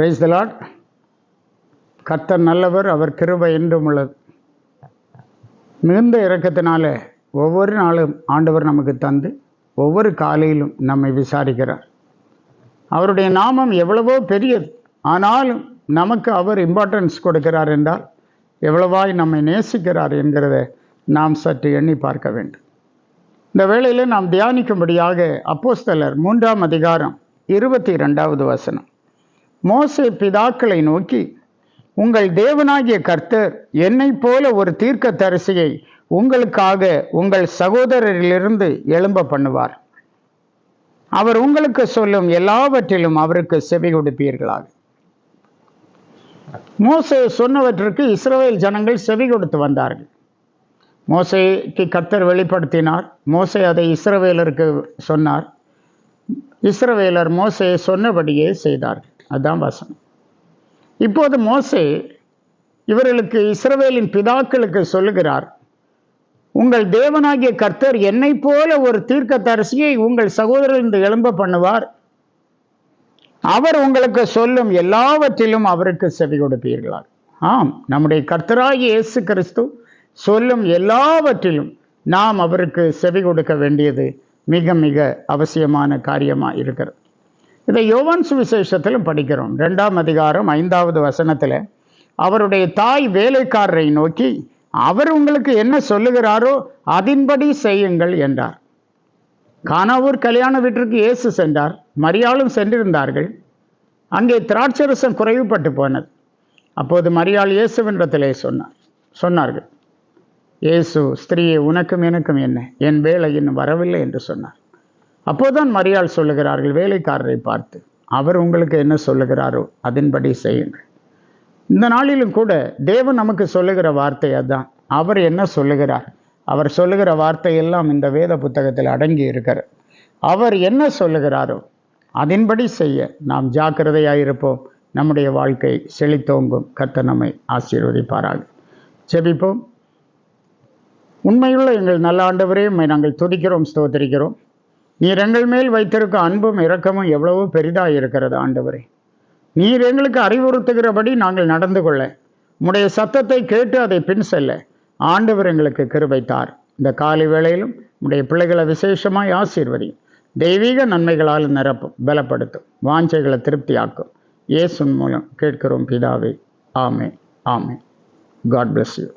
Praise the கர்த்தர் நல்லவர் அவர் கிருபை என்றும் உள்ளது. மிகுந்த இறக்கத்தினால ஒவ்வொரு நாளும் ஆண்டவர் நமக்கு தந்து ஒவ்வொரு காலையிலும் நம்மை விசாரிக்கிறார். அவருடைய நாமம் எவ்வளவோ பெரியது. ஆனாலும் நமக்கு அவர் இம்பார்ட்டன்ஸ் கொடுக்கிறார் என்றால் எவ்வளவாய் நம்மை நேசிக்கிறார் என்கிறத நாம் சற்று எண்ணி பார்க்க வேண்டும். இந்த வேளையில் நாம் தியானிக்கும்படியாக அப்போஸ்தலர் மூன்றாம் அதிகாரம் இருபத்தி ரெண்டாவது வசனம். மோசே பிதாக்களை நோக்கி உங்கள் தேவனாகிய கர்த்தர் என்னைப் போல ஒரு தீர்க்க தரிசியை உங்களுக்காக உங்கள் சகோதரரிலிருந்து எழும்ப பண்ணுவார். அவர் உங்களுக்கு சொல்லும் எல்லாவற்றிலும் அவருக்கு செவி கொடுப்பீர்களாக. மோசே சொன்னவற்றுக்கு இஸ்ரேல் ஜனங்கள் செவி கொடுத்து வந்தார்கள். மோசைக்கு கர்த்தர் வெளிப்படுத்தினார். மோசை அதை இஸ்ரவேலருக்கு சொன்னார். இஸ்ரவேலர் மோசையை சொன்னபடியே செய்தார்கள். அதுதான் வசனம். இப்போது மோசே இவர்களுக்கு இஸ்ரவேலின் பிதாக்களுக்கு சொல்லுகிறார் உங்கள் தேவனாகிய கர்த்தர் என்னை போல ஒரு தீர்க்க தரிசியை உங்கள் சகோதரர் எழும்ப பண்ணுவார். அவர் உங்களுக்கு சொல்லும் எல்லாவற்றிலும் அவருக்கு செவி கொடுப்பீர்களார் ஆம் நம்முடைய கர்த்தராகிய இயேசு கிறிஸ்து சொல்லும் எல்லாவற்றிலும் நாம் அவருக்கு செவி கொடுக்க வேண்டியது மிக மிக அவசியமான காரியமாக இருக்கிறது இதை யோவான் சுவிசேஷத்திலும் படிக்கிறோம். ரெண்டாம் அதிகாரம் ஐந்தாவது வசனத்தில் அவருடைய தாய் வேலைக்காரரை நோக்கி அவர் உங்களுக்கு என்ன சொல்லுகிறாரோ அதன்படி செய்யுங்கள் என்றார். கானாவூர் கல்யாண வீட்டிற்கு இயேசு சென்றார். மரியாளும் சென்றிருந்தார்கள். அங்கே திராட்சரசம் குறைவுபட்டு போனது. அப்போது மரியாள் இயேசுவின்றத்திலே சொன்னார். சொன்னார்கள் இயேசு ஸ்திரீயை உனக்கும் எனக்கும் என்ன? என் வேலை இன்னும் வரவில்லை என்று சொன்னார். அப்போதான் மரியாள் சொல்லுகிறார்கள் வேலைக்காரரை பார்த்து. அவர் உங்களுக்கு என்ன சொல்லுகிறாரோ அதன்படி செய்யுங்கள். இந்த நாளிலும் கூட தேவன் நமக்கு சொல்லுகிற வார்த்தை அதான். அவர் என்ன சொல்லுகிறார்? அவர் சொல்லுகிற வார்த்தையெல்லாம் இந்த வேத புத்தகத்தில் அடங்கி இருக்கிற அவர் என்ன சொல்லுகிறாரோ அதன்படி செய்ய நாம் ஜாக்கிரதையாயிருப்போம் நம்முடைய வாழ்க்கை செழித்தோங்கும். கத்தனமை நம்மை ஆசீர்வதிப்பாராக. ஜெபிப்போம். உண்மையுள்ள எங்கள் நல்ல ஆண்டவரே நாங்கள் துதிக்கிறோம் ஸ்தோத்திரிக்கிறோம். நீர் எங்கள் மேல் வைத்திருக்க அன்பும் இரக்கமும் எவ்வளவோ பெரிதாக இருக்கிறது ஆண்டவரே. நீர் எங்களுக்கு அறிவுறுத்துகிறபடி நாங்கள் நடந்து கொள்ள. உம்முடைய சத்தத்தை கேட்டு அதை பின் செல்ல. ஆண்டவர் எங்களுக்கு கிருபைத்தார். இந்த காலை வேளையிலும் உம்முடைய பிள்ளைகளை விசேஷமாய் ஆசீர்வதியும். தெய்வீக நன்மைகளால் நிரப்பும் பலப்படுத்தும் வாஞ்சைகளை திருப்தியாக்கும். இயேசுன் மூலம் கேட்கிறோம் பிதாவே. ஆமே ஆமே காட் பிளஸ் யூ